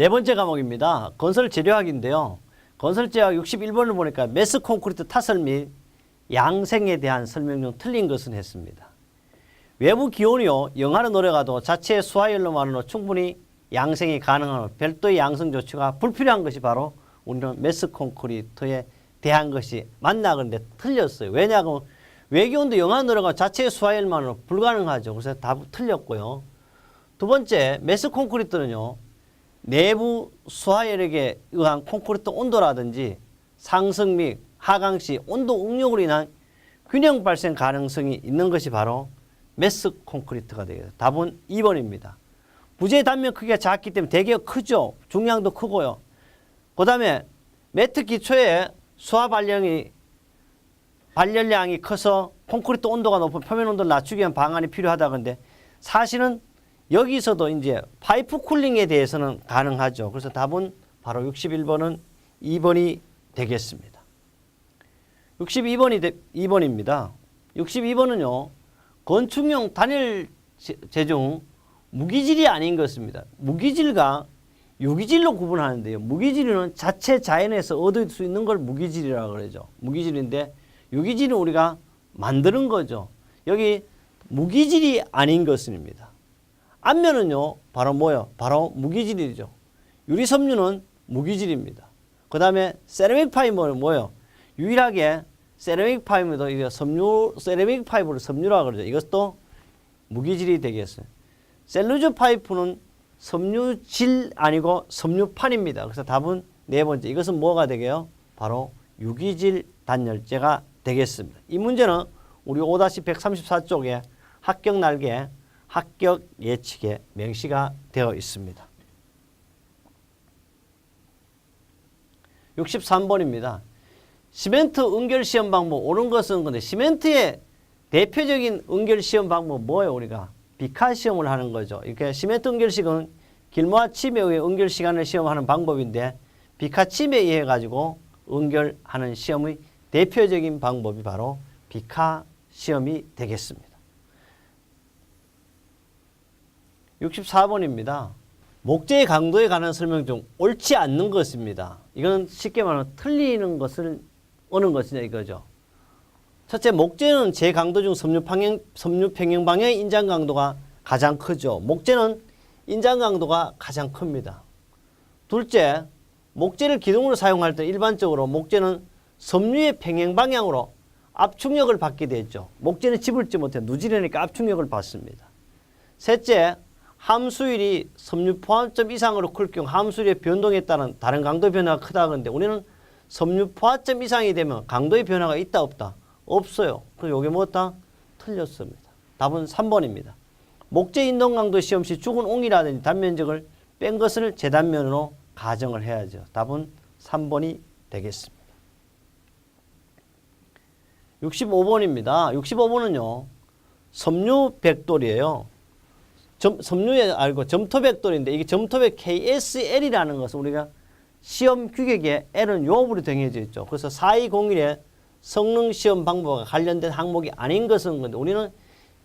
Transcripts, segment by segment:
네 번째 과목입니다. 건설 재료학인데요. 건설 재료학 61번을 보니까 메스 콘크리트 타설 및 양생에 대한 설명 중 틀린 것은 했습니다. 외부 기온이요 영하로 내려가도 자체 수하열로만으로 충분히 양생이 가능한 별도의 양성 조치가 불필요한 것이 바로 우리는 메스 콘크리트에 대한 것이 맞나 그런데 틀렸어요. 왜냐하면 외기온도 영하 내려가 자체 수하열만으로 불가능하죠. 그래서 답 틀렸고요. 두 번째 메스 콘크리트는요 내부 수하열에 의한 콘크리트 온도라든지 상승 및 하강 시 온도 응력으로 인한 균형 발생 가능성이 있는 것이 바로 메스 콘크리트가 되겠습니다. 답은 2번입니다. 부재 단면 크기가 작기 때문에 대개 크죠. 중량도 크고요. 그 다음에 매트 기초에 수하 발령이 발열량이 커서 콘크리트 온도가 높은 표면 온도를 낮추기 위한 방안이 필요하다 근데 사실은 여기서도 이제 파이프 쿨링에 대해서는 가능하죠. 그래서 답은 바로 61번은 2번이 되겠습니다. 62번이 되, 2번입니다. 62번은요. 건축용 단일 제- 제중 무기질이 아닌 것입니다. 무기질과 유기질로 구분하는데요. 무기질은 자체 자연에서 얻을 수 있는 걸 무기질이라고 그러죠. 무기질인데 유기질은 우리가 만드는 거죠. 여기 무기질이 아닌 것입니다. 앞면은요, 바로 뭐요? 바로 무기질이죠. 유리섬유는 무기질입니다. 그 다음에 세라믹 파이브는 뭐요? 유일하게 세라믹 파이브도 이게 섬유, 세라믹 파이브를 섬유라고 그러죠. 이것도 무기질이 되겠어요. 셀루즈 파이프는 섬유질 아니고 섬유판입니다. 그래서 답은 네 번째. 이것은 뭐가 되게요? 바로 유기질 단열재가 되겠습니다. 이 문제는 우리 5-134쪽에 합격 날개, 합격 예측에 명시가 되어 있습니다. 63번입니다. 시멘트 응결 시험 방법 옳은 것은 근데 시멘트의 대표적인 응결 시험 방법 뭐예요 우리가 비카 시험을 하는 거죠. 이렇게 시멘트 응결식은 길모아 침에 의해 응결 시간을 시험하는 방법인데 비카 침에 의해 가지고 응결하는 시험의 대표적인 방법이 바로 비카 시험이 되겠습니다. 64번입니다. 목재의 강도에 관한 설명 중 옳지 않는 것입니다. 이건 쉽게 말하면 틀리는 것을 어느 것이냐 이거죠. 첫째, 목재는 제 강도 중 섬유 평형, 섬유 평형 방향의 인장 강도가 가장 크죠. 목재는 인장 강도가 가장 큽니다. 둘째, 목재를 기둥으로 사용할 때 일반적으로 목재는 섬유의 평행 방향으로 압축력을 받게 되죠. 목재는 집을지 못해 누지르니까 압축력을 받습니다. 셋째, 함수율이 섬유 포함점 이상으로 클 경우 함수율의 변동에 따른 다른 강도 변화가 크다 그런데 우리는 섬유 포함점 이상이 되면 강도의 변화가 있다 없다 없어요. 그럼 요게 뭐다? 틀렸습니다. 답은 3번입니다. 목재 인동 강도 시험 시 죽은 옹이라든지 단면적을 뺀 것을 재단면으로 가정을 해야죠. 답은 3번이 되겠습니다. 65번입니다. 65번은요. 섬유 백돌이에요. 점, 섬유에 알고 점토백돌인데 이게 점토백 KSL이라는 것은 우리가 시험 규격에 L은 요업으로 정해져 있죠. 그래서 4201에 성능 시험 방법과 관련된 항목이 아닌 것은 건데 우리는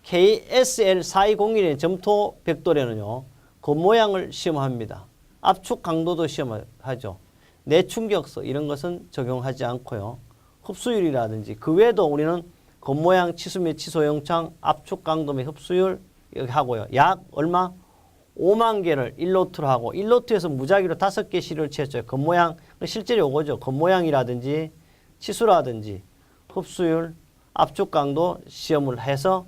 KSL 4201의 점토 백돌에는요. 그 모양을 시험합니다. 압축 강도도 시험하죠. 내충격서 이런 것은 적용하지 않고요. 흡수율이라든지 그 외에도 우리는 겉모양 치수 및 치수 영창 압축 강도 및 흡수율 여기 하고요. 약 얼마? 5만 개를 1로트로 하고 1로트에서 무작위로 5개 실을 채웠죠. 겉모양 실제로 요거죠. 겉모양이라든지 치수라든지 흡수율, 압축 강도 시험을 해서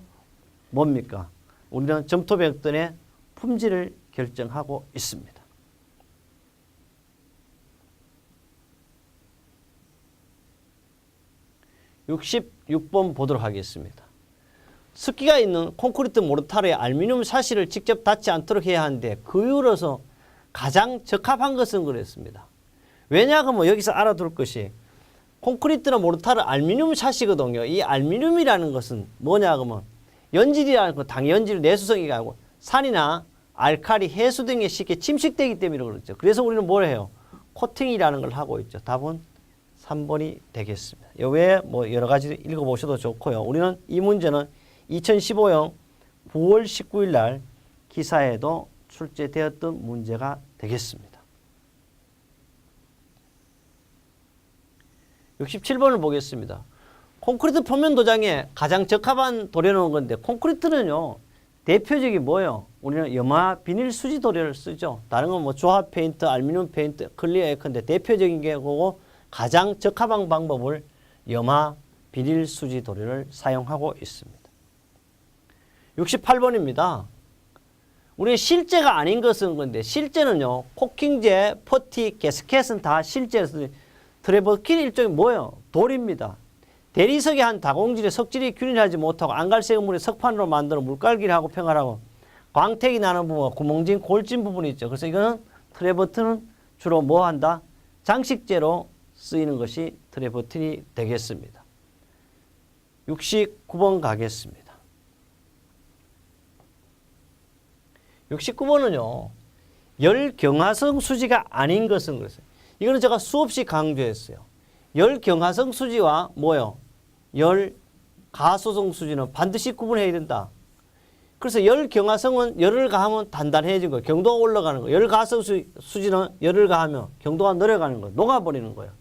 뭡니까? 우리는 점토백전의 품질을 결정하고 있습니다. 66번 보도록 하겠습니다. 습기가 있는 콘크리트 모르타르에 알루미늄 사시를 직접 닿지 않도록 해야 하는데 그 이유로서 가장 적합한 것은 그랬습니다. 왜냐하면 여기서 알아둘 것이 콘크리트나 모르타르 알루미늄 샷이거든요. 이 알루미늄이라는 것은 뭐냐 하면 연질이라는 건 당연질 내수성이 아니고 산이나 알칼리 해수 등에 쉽게 침식되기 때문에 그렇죠. 그래서 우리는 뭘 해요? 코팅이라는 걸 하고 있죠. 답은 3번이 되겠습니다. 요 외에 뭐 여러 가지 읽어보셔도 좋고요. 우리는 이 문제는 2015년 9월 19일 날 기사에도 출제되었던 문제가 되겠습니다. 67번을 보겠습니다. 콘크리트 표면 도장에 가장 적합한 도려놓은 건데 콘크리트는요 대표적인 뭐예요? 우리는 염화 비닐 수지 도료를 쓰죠. 다른 건 뭐 조합 페인트, 알루미늄 페인트, 클리어 에컨데 대표적인 게 그거 가장 적합한 방법을 염화 비닐 수지 도료를 사용하고 있습니다. 68번입니다. 우리 실제가 아닌 것은 건데 실제는요 코킹제, 퍼티, 게스켓은 다 실제 트래버킬 일종의 뭐예요? 돌입니다. 대리석의 한 다공질에 석질이 균일하지 못하고 안갈색의 물에 석판으로 만들어 물갈기를 하고 평활하고 광택이 나는 부분, 구멍진 골진 부분이 있죠. 그래서 이거는 트래버튼은 주로 뭐 한다? 장식재로 쓰이는 것이 트래버튼이 되겠습니다. 69번 가겠습니다. 69번은요. 열경화성 수지가 아닌 것은 그랬어요. 이거는 제가 수없이 강조했어요. 열경화성 수지와 뭐요? 열가소성 수지는 반드시 구분해야 된다. 그래서 열경화성은 열을 가하면 단단해진 거예요. 경도가 올라가는 거예요. 열가성 수- 수지는 열을 가하면 경도가 내려가는 거예요. 녹아버리는 거예요.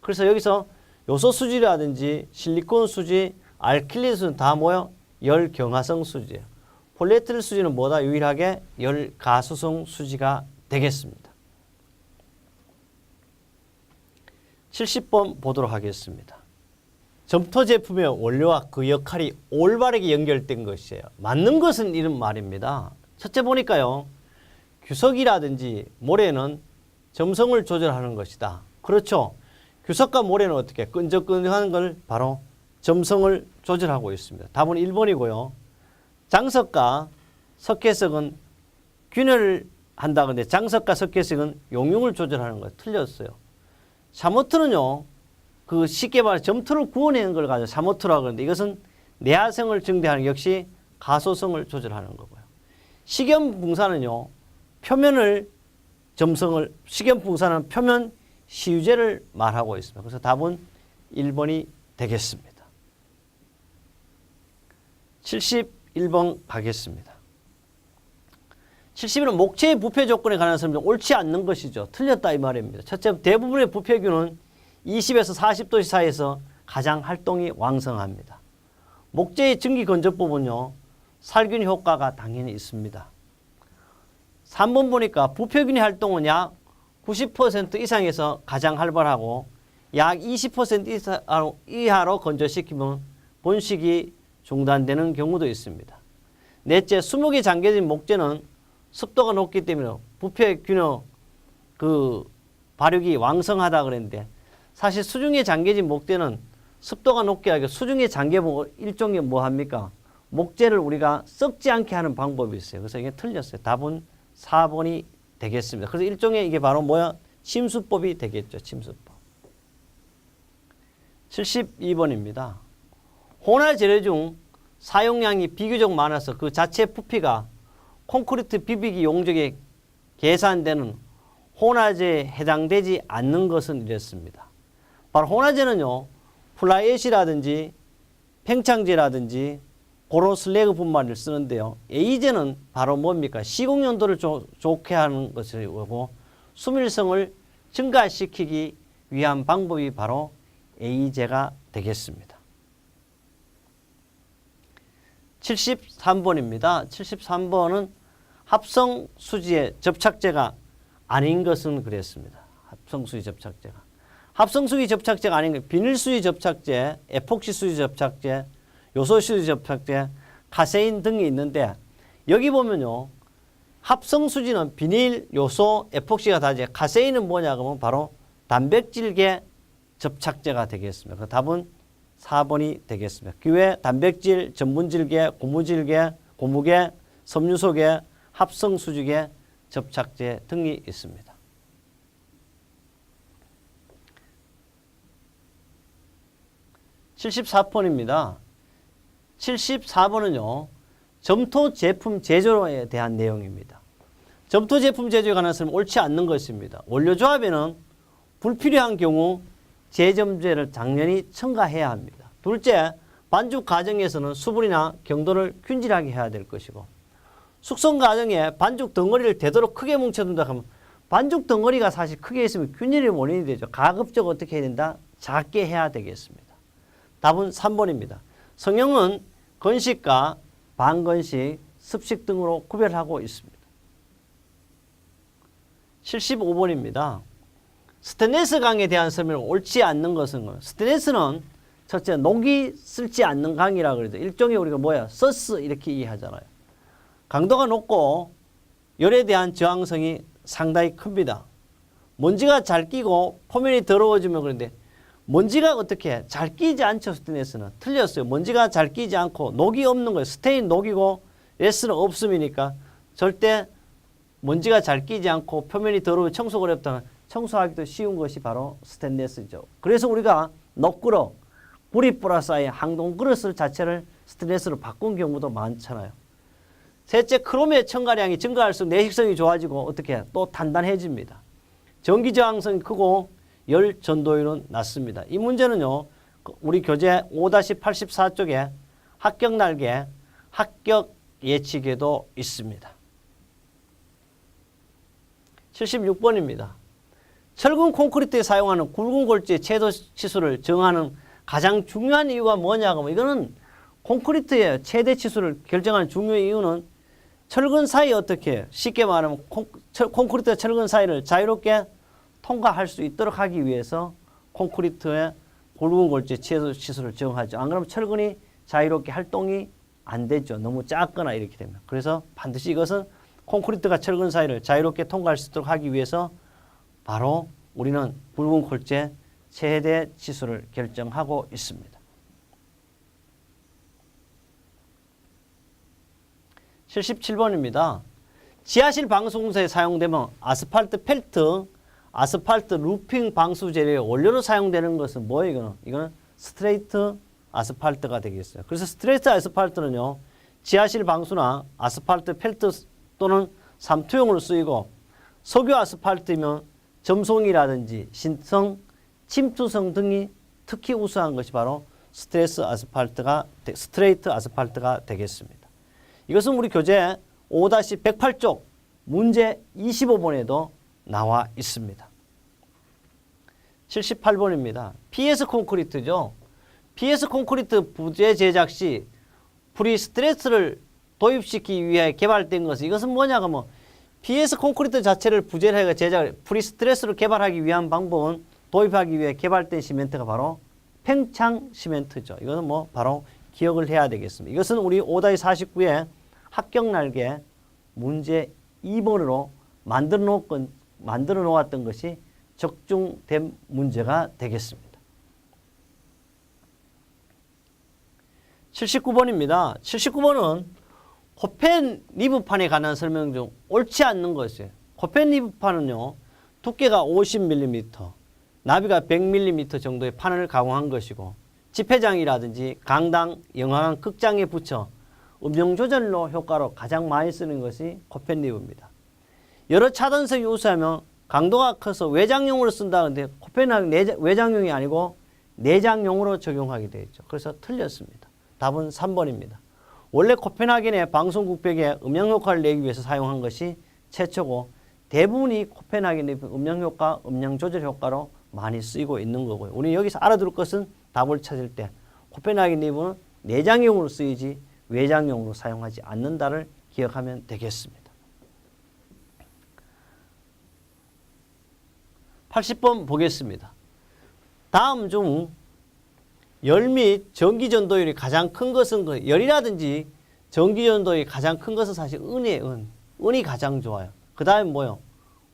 그래서 여기서 요소 수지라든지 실리콘 수지, 알킬린 수지는 다 뭐요? 열경화성 수지예요. 폴리에틸 수지는 뭐다? 유일하게 열 가수성 수지가 되겠습니다. 70번 보도록 하겠습니다. 점토 제품의 원료와 그 역할이 올바르게 연결된 것이에요. 맞는 것은 이런 말입니다. 첫째 보니까요. 규석이라든지 모래는 점성을 조절하는 것이다. 그렇죠. 규석과 모래는 어떻게 끈적끈적한 걸 바로 점성을 조절하고 있습니다. 답은 1번이고요. 장석과 석회석은 균열을 한다 근데 장석과 석회석은 용융을 조절하는 거예요. 틀렸어요. 사모트는요. 그 쉽게 말해 점토를 구워내는 걸 가지고 사모트라고 하는데 이것은 내화성을 증대하는 역시 가소성을 조절하는 거고요. 식염붕사는요. 표면을 점성을 식염붕사는 표면 시유제를 말하고 있습니다. 그래서 답은 1번이 되겠습니다. 71번 가겠습니다. 70일은 목체의 부패 조건에 관한 설명 옳지 않는 것이죠. 틀렸다 이 말입니다. 첫째, 대부분의 부패균은 20에서 40도씨 사이에서 가장 활동이 왕성합니다. 목재의 증기 건조 부분요. 살균 효과가 당연히 있습니다. 3번 보니까 부패균의 활동은 약 90% 이상에서 가장 활발하고 약 20% 이하로, 이하로 건조시키면 본식이 중단되는 경우도 있습니다. 넷째, 20개 잠겨진 목재는 습도가 높기 때문에 부패균의 그 발육이 왕성하다 그랬는데 사실 수중에 잠겨진 목재는 습도가 높게 하고 수중에 잠겨보고 일종의 뭐 합니까? 목재를 우리가 썩지 않게 하는 방법이 있어요. 그래서 이게 틀렸어요. 답은 4번이 되겠습니다. 그래서 일종의 이게 바로 뭐야? 침수법이 되겠죠. 침수법. 72번입니다. 혼합 재료 중 사용량이 비교적 많아서 그 자체 부피가 콘크리트 비비기 용적에 계산되는 혼화제에 해당되지 않는 것은 이랬습니다. 바로 혼화제는요, 플라이엣이라든지 팽창제라든지 고로 슬래그 분말을 쓰는데요. A제는 바로 뭡니까? 시공연도를 조, 좋게 하는 것이고 수밀성을 증가시키기 위한 방법이 바로 A제가 되겠습니다. 73번입니다. 73번은 합성 수지의 접착제가 아닌 것은 그랬습니다. 합성 수지 접착제가. 합성 수지 접착제가 아닌 것, 비닐 수지 접착제, 에폭시 수지 접착제, 요소 수지 접착제, 카세인 등이 있는데 여기 보면요. 합성 수지는 비닐, 요소, 에폭시가 다지 카세인은 뭐냐 그러면 바로 단백질계 접착제가 되겠습니다. 그 답은 4번이 되겠습니다. 기회 단백질, 전분질계, 고무질계, 고무계, 섬유소계, 합성수직의 접착제 등이 있습니다. (74번입니다) 74번은요 점토 제품 제조에 대한 내용입니다. 점토 제품 제조에 관한 설명 옳지 않는 것입니다. 원료 조합에는 불필요한 경우 제점제를 당연히 첨가해야 합니다. 둘째, 반죽 과정에서는 수분이나 경도를 균질하게 해야 될 것이고 숙성 과정에 반죽 덩어리를 되도록 크게 뭉쳐둔다 하면 반죽 덩어리가 사실 크게 있으면 균일의 원인이 되죠. 가급적 어떻게 해야 된다? 작게 해야 되겠습니다. 답은 3번입니다. 성형은 건식과 반건식, 습식 등으로 구별하고 있습니다. 75번입니다. 스테인리스 강에 대한 설명을 옳지 않는 것은 뭐? 스테인리스는 첫째 녹이 쓸지 않는 강이라 그러죠. 일종의 우리가 뭐야 서스 이렇게 이해하잖아요. 강도가 높고 열에 대한 저항성이 상당히 큽니다. 먼지가 잘 끼고 표면이 더러워지면 그런데 먼지가 어떻게 해? 잘 끼지 않죠 스테인리스는 틀렸어요. 먼지가 잘 끼지 않고 녹이 없는 거예요. 스테인 녹이고 레스는 없음이니까 절대 먼지가 잘 끼지 않고 표면이 더러워 청소가 어렵다면 청소하기도 쉬운 것이 바로 스테인레스죠. 그래서 우리가 녹그릇, 불이 플러스의 항동 그릇을 자체를 스테인레스로 바꾼 경우도 많잖아요. 셋째, 크롬의 첨가량이 증가할수록 내식성이 좋아지고 어떻게? 또 단단해집니다. 전기 저항성이 크고 열 전도율은 낮습니다. 이 문제는요. 그 우리 교재 5-84쪽에 합격 날개, 합격 예측에도 있습니다. 76번입니다. 철근 콘크리트에 사용하는 굵은 골재의 채도 치수를 정하는 가장 중요한 이유가 뭐냐고 하면 이거는 콘크리트의 최대 치수를 결정하는 중요한 이유는 철근 사이 어떻게? 쉽게 말하면 콘, 철, 콘크리트와 철근 사이를 자유롭게 통과할 수 있도록 하기 위해서 콘크리트의 굵은 골재 최소 치수를 정하죠. 안 그러면 철근이 자유롭게 활동이 안 되죠. 너무 작거나 이렇게 되면. 그래서 반드시 이것은 콘크리트가 철근 사이를 자유롭게 통과할 수 있도록 하기 위해서 바로 우리는 굵은 골재 최대 치수를 결정하고 있습니다. 77번입니다. 지하실 방수공사에 사용되면 아스팔트 펠트, 아스팔트 루핑 방수 재료의 원료로 사용되는 것은 뭐예요? 이거는 이거는 스트레이트 아스팔트가 되겠어요. 그래서 스트레이트 아스팔트는요 지하실 방수나 아스팔트 펠트 또는 삼투용으로 쓰이고 석유 아스팔트면 점송이라든지 신성, 침투성 등이 특히 우수한 것이 바로 스트레스 아스팔트가 스트레이트 아스팔트가 되겠습니다. 이것은 우리 교재 5-108쪽 문제 25번에도 나와 있습니다. 78번입니다. PS 콘크리트죠. PS 콘크리트 부재 제작 시 프리 스트레스를 도입시키기 위해 개발된 것은 이것은 뭐냐고 뭐 PS 콘크리트 자체를 부재를 제작 프리스트레스를 개발하기 위한 방법은 도입하기 위해 개발된 시멘트가 바로 팽창 시멘트죠. 이것은 뭐 바로 기억을 해야 되겠습니다. 이것은 우리 5-49의 합격 날개 문제 2번으로 만들어 놓았던, 만들어 놓았던 것이 적중된 문제가 되겠습니다. 79번입니다. 79번은 코펜 리브판에 관한 설명 중 옳지 않는 것이에요. 코펜 리브판은요, 두께가 50mm, 나비가 100mm 정도의 판을 가공한 것이고, 집회장이라든지 강당, 영화관, 극장에 붙여 음영 조절로 효과로 가장 많이 쓰는 것이 코펜 리브입니다. 여러 차단성이 우수하며 강도가 커서 외장용으로 쓴다는데 코펜은 외장용이 아니고 내장용으로 적용하게 되어 있죠. 그래서 틀렸습니다. 답은 3번입니다. 원래 코펜하겐의 방송국벽에 음향 효과를 내기 위해서 사용한 것이 최초고 대부분이 코펜하겐의 음향 효과, 음량 조절 효과로 많이 쓰이고 있는 거고요. 우리 여기서 알아둘 것은 답을 찾을 때 코펜하겐 리브는 내장용으로 쓰이지 외장용으로 사용하지 않는다를 기억하면 되겠습니다. 80번 보겠습니다. 다음 중 열 및 전기 전도율이 가장 큰 것은 그 열이라든지 전기 전도율이 가장 큰 것은 사실 은이에요. 은. 은이 가장 좋아요. 그 다음에 뭐요?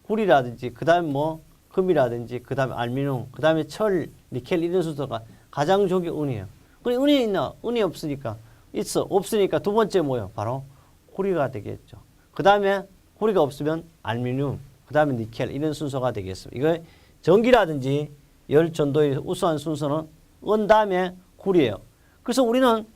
구리라든지 그 다음에 뭐 금이라든지 그 다음에 알미늄 그 다음에 철, 니켈 이런 순서가 가장 좋은 게 은이에요. 근데 은이 있나? 은이 없으니까 있어. 없으니까 두 번째 뭐요? 바로 구리가 되겠죠. 그 다음에 구리가 없으면 알미늄 그 다음에 니켈 이런 순서가 되겠습니다. 이거 전기라든지 열 전도의 우수한 순서는 은 다음에 구리예요. 그래서 우리는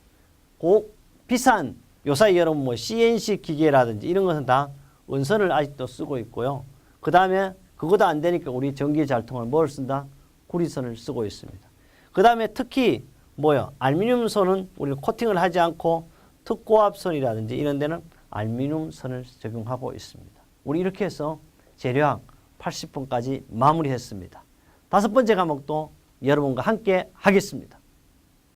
고 비싼 요사이 여러분 뭐 CNC 기계라든지 이런 것은 다 은선을 아직도 쓰고 있고요. 그 다음에 그거도 안 되니까 우리 전기 잘 통할 뭘 쓴다? 구리선을 쓰고 있습니다. 그 다음에 특히 뭐요? 알미늄 선은 우리 코팅을 하지 않고 특고압선이라든지 이런 데는 알미늄 선을 적용하고 있습니다. 우리 이렇게 해서 재료학 80번까지 마무리했습니다. 다섯 번째 과목도 여러분과 함께 하겠습니다.